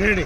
Ready.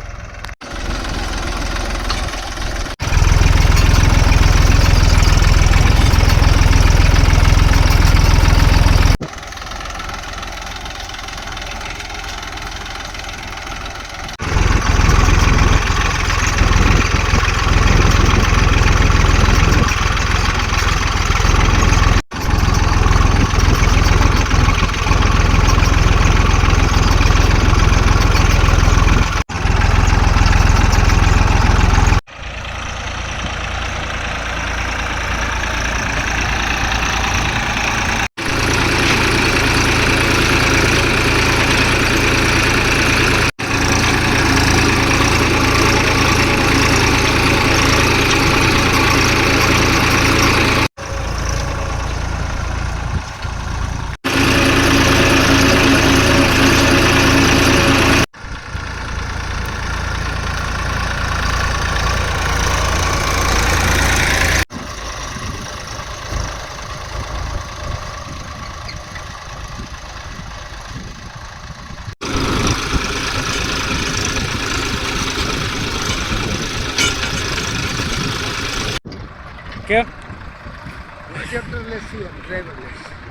ચેપ્ટરલેસ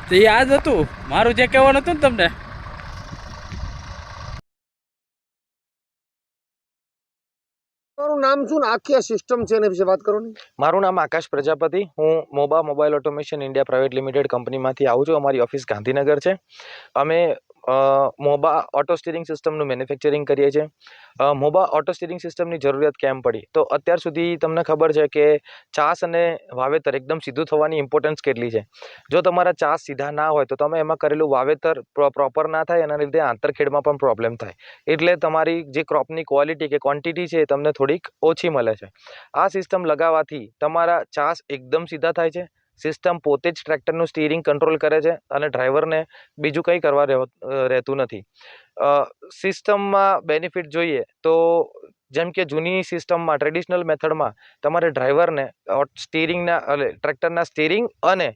તો એ આ જ હતું. મારું જે કહેવાનું હતું ને તમને? તમારું નામ શું ને? આખી આ સિસ્ટમ છે એના વિશે વાત કરો ને. મારું નામ આકાશ પ્રજાપતિ. હું Moba mobile automation India private limited કંપનીમાંથી આવું છું. અમારી ઓફિસ ગાંધીનગર છે. અમે મોબા ઓટો સ્ટીરિંગ સિસ્ટમનું મેન્યુફેક્ચરિંગ કરીએ છીએ. મોબા ઓટો સ્ટીરિંગ સિસ્ટમની જરૂરિયાત કેમ પડી? તો અત્યાર સુધી તમને ખબર છે કે ચાસ અને વાવેતર એકદમ સીધું થવાની ઇમ્પોર્ટન્સ કેટલી છે. જો તમારા ચાસ સીધા ના હોય, તો તમે એમાં કરેલું વાવેતર પ્રોપર ના થાય, એના લીધે આંતરખેડમાં પણ પ્રોબ્લેમ થાય. એટલે તમારી જે ક્રોપની ક્વોલિટી કે ક્વોન્ટિટી છે એ તમને થોડીક ઓછી મળે છે. આ સિસ્ટમ લગાવવાથી તમારા ચાસ એકદમ સીધા થાય છે. સિસ્ટમ પોતે જ ટ્રેક્ટરનું સ્ટીરિંગ કંટ્રોલ કરે છે અને ડ્રાઈવરને બીજું કંઈ કરવા રહેતું નથી. સિસ્ટમમાં બેનિફિટ જોઈએ તો જેમ કે જૂની સિસ્ટમમાં, ટ્રેડિશનલ મેથડમાં તમારે ડ્રાઈવરને સ્ટીરિંગના, એટલે ટ્રેક્ટરના સ્ટીરિંગ અને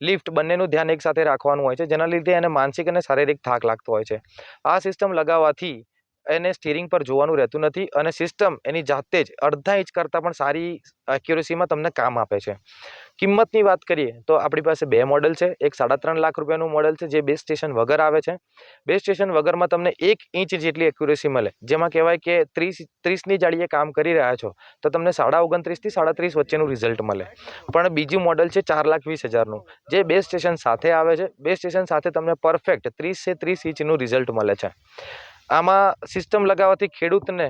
લિફ્ટ બંનેનું ધ્યાન એકસાથે રાખવાનું હોય છે, જેના લીધે એને માનસિક અને શારીરિક થાક લાગતો હોય છે. આ સિસ્ટમ લગાવવાથી એને સ્ટીરિંગ પર જોવાનું રહેતું નથી અને સિસ્ટમ એની જાતે જ અડધા ઇંચ કરતાં પણ સારી એક્યુરેસીમાં તમને કામ આપે છે. કિંમતની વાત કરીએ તો આપણી પાસે બે મોડલ છે, એક સાડા ત્રણ લાખ રૂપિયાનું મોડલ છે જે બેઝ સ્ટેશન વગર આવે છે. બેઝ સ્ટેશન વગરમાં તમને એક ઇંચ જેટલી એક્યુરેસી મળે, જેમાં કહેવાય કે ત્રીસ, ત્રીસની જાળીએ કામ કરી રહ્યા છો, તો તમને સાડા ઓગણત્રીસથી સાડા ત્રીસ વચ્ચેનું રિઝલ્ટ મળે. પણ બીજું મોડલ છે ચાર લાખ વીસ હજારનું, જે બેઝ સ્ટેશન સાથે આવે છે. બેઝ સ્ટેશન સાથે તમને પરફેક્ટ ત્રીસથી ત્રીસ ઇંચનું રિઝલ્ટ મળે છે. આમાં સિસ્ટમ લગાવવાથી ખેડૂતને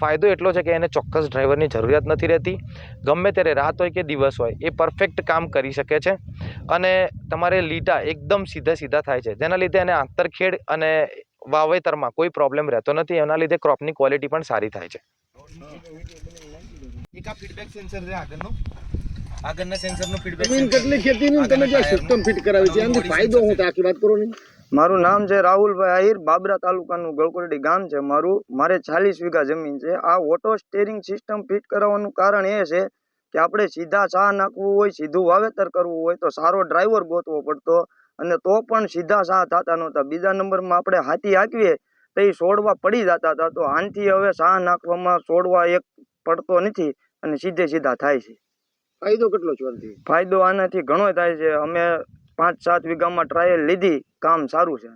ફાયદો એટલો છે કે એને ચોક્કસ ડ્રાઈવરની જરૂરિયાત નથી રહેતી. ગમે ત્યારે રાત હોય કે દિવસ હોય, એ પરફેક્ટ કામ કરી શકે છે. અને તમારે લીટા એકદમ સીધા સીધા થાય છે. જેના લીધે એને આંતરખેડ અને વાવેતરમાં કોઈ પ્રોબ્લેમ રહેતો નથી. એના લીધે ક્રોપની ક્વોલિટી પણ સારી થાય છે. એક આ ફીડબેક સેન્સર છે આગળનું. આગળના સેન્સરનું જમીન કેટલી ખેતીની તમે જે સિસ્ટમ ફિટ કરાવી છે? એનાથી ફાયદો હું આખી વાત કરો ને મારું નામ છે રાહુલભાઈ આહિર બાબરા તાલુકાનું ગળકોરડી ગામ છે મારું. મારે ચાલીસ વીઘા જમીન છે. આ ઓટો સ્ટેરિંગ સિસ્ટમ ફિટ કરાવવાનું કારણ એ છે કે આપણે સીધા ચા નાખવું હોય સીધું વાવેતર કરવું હોય તો સારો ડ્રાઈવર ગોતવો પડતો અને તો પણ સીધા સા થતા નહોતા. બીજા નંબરમાં આપણે હાથી હાંકીએ તો એ છોડવા પડી જતા હતા. તો આનથી હવે સા નાખવામાં છોડવા એક પડતો નથી અને સીધે સીધા થાય છે. ફાયદો કેટલો છે આનાથી ફાયદો આનાથી ઘણો થાય છે. અમે પાંચ સાત વીઘામાં ટ્રાયલ લીધી. કામ સારું છે.